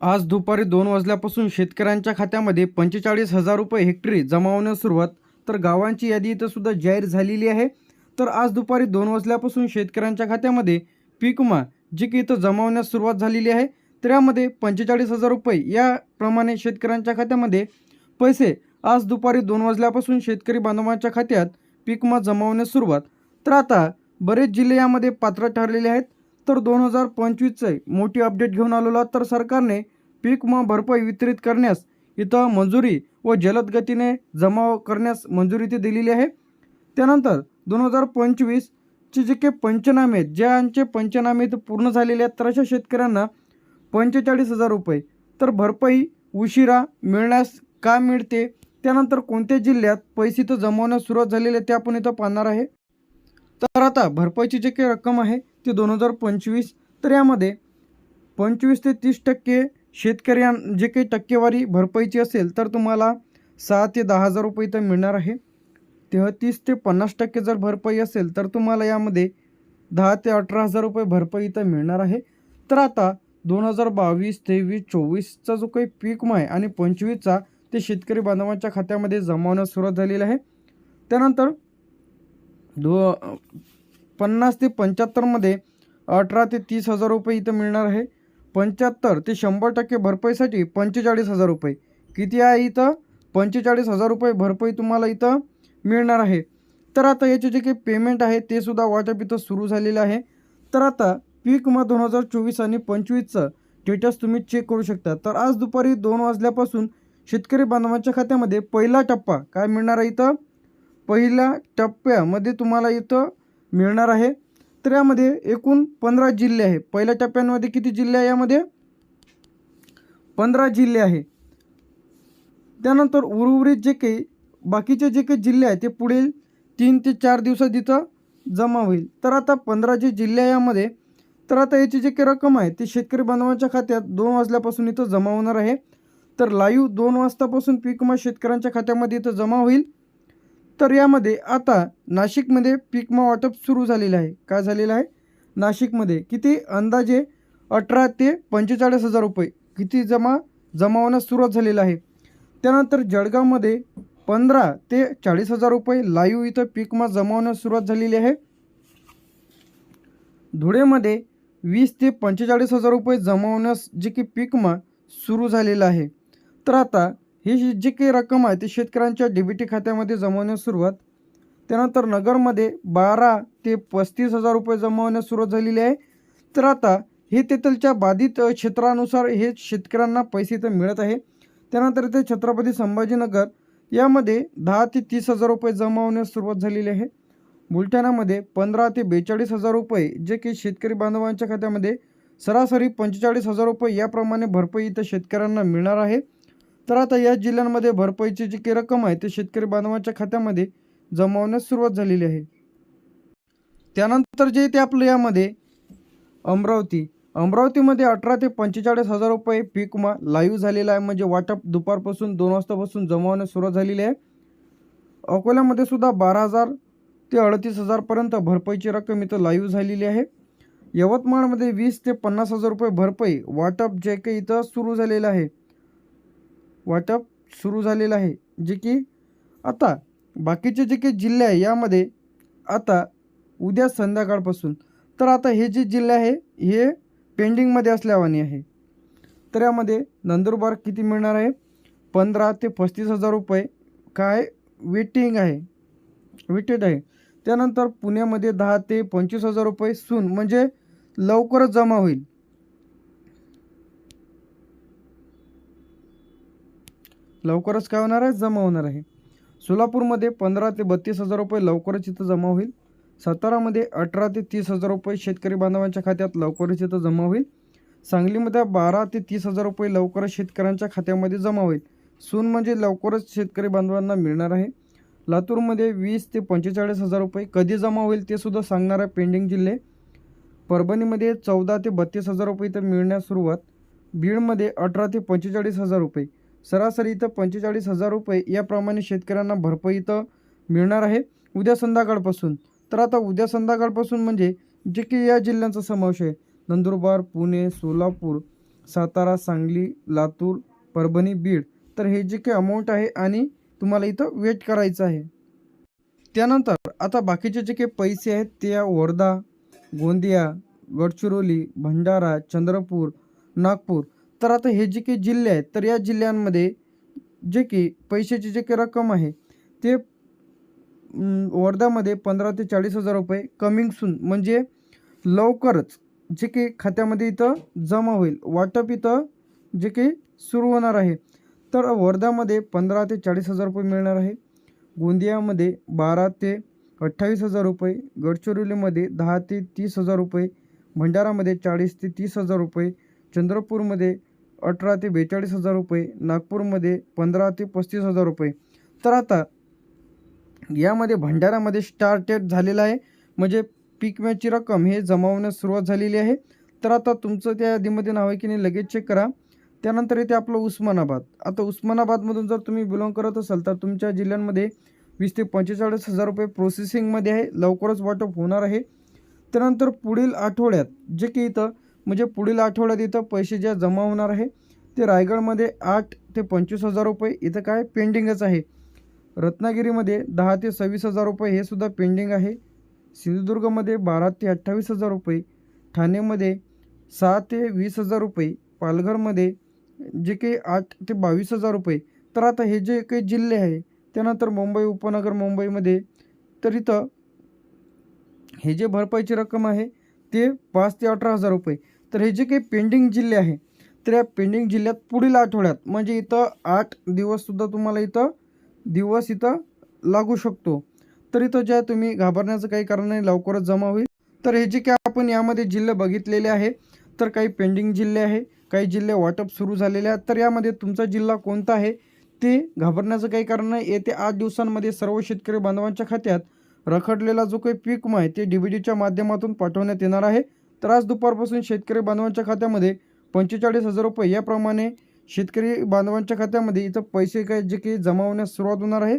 आज दुपारी दोन वाजल्यापासून शेतकऱ्यांच्या खात्यामध्ये पंचेचाळीस हजार रुपये हेक्टरी जमा होण्यास सुरुवात तर गावांची यादी इथं सुद्धा जाहीर झालेली आहे. तर आज दुपारी दोन वाजल्यापासून शेतकऱ्यांच्या खात्यामध्ये पीक विमा जी की इथं जमा होण्यास सुरुवात झालेली आहे तर यामध्ये पंचेचाळीस हजार रुपये याप्रमाणे शेतकऱ्यांच्या खात्यामध्ये पैसे. आज दुपारी दोन वाजल्यापासून शेतकरी बांधवांच्या खात्यात पीक विमा जमा होण्यास सुरुवात. तर आता बरेच जिल्हे यामध्ये पात्र ठरलेले आहेत. तर दोन हजार पंचवीसचं मोठी अपडेट घेऊन आलेलो तर सरकारने पीक विमा भरपाई वितरित करण्यास इथं मंजुरी व जलद गतीने जमा करण्यास मंजुरी ती दिलेली आहे. त्यानंतर दोन हजार पंचवीसचे जे काही पंचनामे आहेत ज्यांचे पंचनामे इथं पूर्ण झालेले आहेत तर अशा शेतकऱ्यांना पंचेचाळीस हजार रुपये. तर भरपाई उशिरा मिळण्यास का मिळते? त्यानंतर कोणत्या जिल्ह्यात पैसे तर जमवण्यास सुरुवात झालेली आहे ते आपण इथं पाहणार आहे. तर आता भरपाईची जी काही रक्कम आहे ते दोन हजार पंचवीस तर यामध्ये पंचवीस ते तीस टक्के शेतकऱ्यां जे काही टक्केवारी भरपाईची असेल तर तुम्हाला सहा ते दहा हजार रुपये इथं मिळणार आहे. तेहतीस ते पन्नास टक्के जर भरपाई असेल तर तुम्हाला यामध्ये दहा ते अठरा हजार रुपये भरपाई इथं मिळणार आहे. तर आता दोन हजार बावीस तेवीस चोवीसचा जो काही पीक आहे आणि पंचवीसचा ते शेतकरी बांधवांच्या खात्यामध्ये जमावण्यास सुरुवात झालेली आहे. त्यानंतर दो पन्नास ते पंच्याहत्तरमध्ये अठरा ते तीस हजार रुपये इथं मिळणार आहे. पंच्याहत्तर ते शंभर टक्के भरपाईसाठी पंचेचाळीस हजार रुपये. किती आहे इथं? पंचेचाळीस हजार रुपये भरपाई तुम्हाला इथं मिळणार आहे. तर आता याचे जे काही पेमेंट आहे ते सुद्धा वाटप इथं सुरू झालेलं आहे. तर आता पीक विमा दोन हजार चोवीस आणि पंचवीसचं स्टेटस तुम्ही चेक करू शकता. तर आज दुपारी दोन वाजल्यापासून शेतकरी बांधवांच्या खात्यामध्ये पहिला टप्पा काय मिळणार आहे इथं? पहिल्या टप्प्यामध्ये तुम्हाला इथं मिळणार आहे. तर यामध्ये एकूण पंधरा जिल्हे आहे पहिल्या टप्प्यांमध्ये किती जिल्हे आहे यामध्ये? पंधरा जिल्हे आहे. त्यानंतर उर्वरित जे काही बाकीचे जे काही जिल्हे आहेत ते पुढील तीन ते चार दिवसात इथं जमा होईल. तर आता पंधरा जे जिल्हे आहे यामध्ये तर आता याची जी काही रक्कम आहे ती शेतकरी बांधवांच्या खात्यात दोन वाजल्यापासून इथं जमा होणार आहे. तर लाईव्ह दोन वाजतापासून पीक विमा शेतकऱ्यांच्या खात्यामध्ये इथं जमा होईल. तर यामध्ये आता नाशिकमध्ये पिकमा वाटप सुरू झालेलं आहे. काय झालेलं आहे? नाशिकमध्ये किती अंदाजे अठरा ते पंचेचाळीस हजार रुपये किती जमा जमावण्यास सुरुवात झालेलं आहे. त्यानंतर जळगावमध्ये पंधरा ते चाळीस हजार रुपये लाईव्ह इथं पिकमा जमावण्यास सुरुवात झालेली आहे. धुळेमध्ये वीस ते पंचेचाळीस हजार रुपये जमावण्यास जे की पिकमा सुरू झालेलं आहे. तर आता ही जी काही रक्कम आहे ती शेतकऱ्यांच्या डी बी टी खात्यामध्ये जमवण्यास सुरुवात. त्यानंतर नगरमध्ये बारा ते पस्तीस हजार रुपये जमा होण्यास सुरुवात झालेली आहे. तर आता हे तेथीलच्या बाधित क्षेत्रानुसार हे शेतकऱ्यांना पैसे इथं मिळत आहे. त्यानंतर इथे छत्रपती संभाजीनगर यामध्ये दहा ते तीस हजार रुपये जमा होण्यास सुरुवात झालेली आहे. बुलढाण्यामध्ये पंधरा ते बेचाळीस हजार रुपये जे की शेतकरी बांधवांच्या खात्यामध्ये सरासरी पंचेचाळीस हजार रुपये याप्रमाणे भरपाई इथं शेतकऱ्यांना मिळणार आहे. तर आता या जिल्ह्यांमध्ये भरपाईची जी काही रक्कम आहे ते शेतकरी बांधवांच्या खात्यामध्ये जमावण्यास सुरुवात झालेली आहे. त्यानंतर जे ते आपलं यामध्ये अमरावती अमरावतीमध्ये अठरा ते पंचेचाळीस हजार रुपये पीक विमा लाईव्ह झालेला आहे. म्हणजे वाटप दुपारपासून दोन वाजतापासून जमावण्यास सुरुवात झालेली आहे. अकोल्यामध्ये सुद्धा बारा हजार ते अडतीस हजारपर्यंत भरपाईची रक्कम इथं लाईव्ह झालेली आहे. यवतमाळमध्ये वीस ते पन्नास हजार रुपये भरपाई वाटप जे काही इथं सुरू झालेलं आहे. वाटप सुरू झालेलं आहे जे की आता बाकीचे जे काही जिल्हे आहे यामध्ये आता उद्या संध्याकाळपासून. तर आता हे जे जिल्हे आहे हे पेंडिंगमध्ये असल्यावानी आहे. तर यामध्ये नंदुरबार किती मिळणार आहे? पंधरा ते पस्तीस हजार रुपये काय वेटिंग आहे. वेटेड आहे. त्यानंतर पुण्यामध्ये दहा ते पंचवीस हजार रुपये सून म्हणजे लवकरच जमा होईल. लवकरच काय होणार आहे? जमा होणार आहे. सोलापूरमध्ये पंधरा ते बत्तीस हजार रुपये लवकरच इथं जमा होईल. सातारामध्ये अठरा ते तीस हजार रुपये शेतकरी बांधवांच्या खात्यात लवकरच इथं जमा होईल. सांगलीमध्ये बारा ते तीस हजार रुपये लवकरच शेतकऱ्यांच्या खात्यामध्ये जमा होईल. सून म्हणजे लवकरच शेतकरी बांधवांना मिळणार आहे. लातूरमध्ये वीस ते पंचेचाळीस हजार रुपये कधी जमा होईल ते सुद्धा सांगणार आहे पेंडिंग जिल्हे. परभणीमध्ये चौदा ते बत्तीस हजार रुपये इथं मिळण्यास सुरुवात. बीडमध्ये अठरा ते पंचेचाळीस हजार रुपये. सरासरी इथं पंचेचाळीस हजार रुपये याप्रमाणे शेतकऱ्यांना भरपाई इथं मिळणार आहे उद्या संध्याकाळपासून. तर आता उद्या संध्याकाळपासून म्हणजे जे की या जिल्ह्यांचा समावेश आहे. नंदुरबार पुणे सोलापूर सातारा सांगली लातूर परभणी बीड. तर हे जे काही अमाऊंट आहे आणि तुम्हाला इथं वेट करायचं आहे. त्यानंतर आता बाकीचे जे काही पैसे आहेत ते या वर्धा गोंदिया गडचिरोली भंडारा चंद्रपूर नागपूर तर आता हे जे काही जिल्हे आहेत तर या जिल्ह्यांमध्ये जे की पैशाची जे काही रक्कम आहे ते वर्धामध्ये वर्ध्यामध्ये पंधरा ते चाळीस हजार रुपये कमिंग सून म्हणजे लवकरच जे काही खात्यामध्ये इथं जमा होईल. वाटप इथं जे काही सुरू होणार आहे. तर वर्ध्यामध्ये पंधरा ते चाळीस हजार रुपये मिळणार आहे. गोंदियामध्ये बारा ते अठ्ठावीस हजार रुपये गडचिरोलीमध्ये दहा ते तीस हजार रुपये भंडारामध्ये चाळीस ते तीस हजार रुपये चंद्रपूरमध्ये अठरा ते बेचाळीस हजार रुपये नागपूरमध्ये पंधरा ते पस्तीस हजार रुपये. तर आता यामध्ये भंडारामध्ये स्टार्टेड झालेलं आहे. म्हणजे पीक विम्याची रक्कम हे जमावण्यास सुरुवात झालेली आहे. तर आता तुमचं त्या यादीमध्ये नाव आहे की नाही लगेच चेक करा. त्यानंतर येते आपलं उस्मानाबाद. आता उस्मानाबादमधून जर तुम्ही बिलॉंग करत असाल तर तुमच्या जिल्ह्यांमध्ये वीस ते पंचेचाळीस हजार रुपये प्रोसेसिंगमध्ये आहे. लवकरच वाटप होणार आहे. त्यानंतर पुढील आठवड्यात जे की इथं म्हणजे पुढील आठवड्यात इथं पैसे ज्या जमा होणार आहे ते रायगडमध्ये आठ ते पंचवीस हजार रुपये. इथं काय? पेंडिंगच आहे. रत्नागिरीमध्ये दहा ते सव्वीस हजार रुपये हे सुद्धा पेंडिंग आहे. सिंधुदुर्गमध्ये बारा ते अठ्ठावीस हजार रुपये. ठाणेमध्ये सहा ते वीस हजार रुपये. पालघरमध्ये जे काही आठ ते बावीस हजार रुपये. तर आता हे जे काही जिल्हे आहे त्यानंतर मुंबई उपनगर मुंबईमध्ये. तर इथं हे जे भरपाईची रक्कम आहे ते पाच ते अठरा हजार रुपये. तर हे जे काही पेंडिंग जिल्हे आहे तर या पेंडिंग जिल्ह्यात पुढील आठवड्यात म्हणजे इथं आठ दिवससुद्धा तुम्हाला इथं दिवस इथं लागू शकतो. तर इथं ज्या तुम्ही घाबरण्याचं काही कारण नाही लवकरच जमा होईल. तर हे जे काही आपण यामध्ये जिल्हे बघितलेले आहे तर काही पेंडिंग जिल्हे आहे काही जिल्हे वाटप सुरू झालेले आहेत. तर यामध्ये तुमचा जिल्हा कोणता आहे ते घाबरण्याचं काही कारण नाही. येत्या आठ दिवसांमध्ये सर्व शेतकरी बांधवांच्या खात्यात रखडलेला जो काही पीक आहे ते डी बी डीच्या माध्यमातून पाठवण्यात येणार आहे. तर आज दुपारपासून शेतकरी बांधवांच्या खात्यामध्ये पंचेचाळीस हजार रुपये याप्रमाणे शेतकरी बांधवांच्या खात्यामध्ये इथं पैसे काय जे काही जमा होण्यास सुरुवात होणार आहे.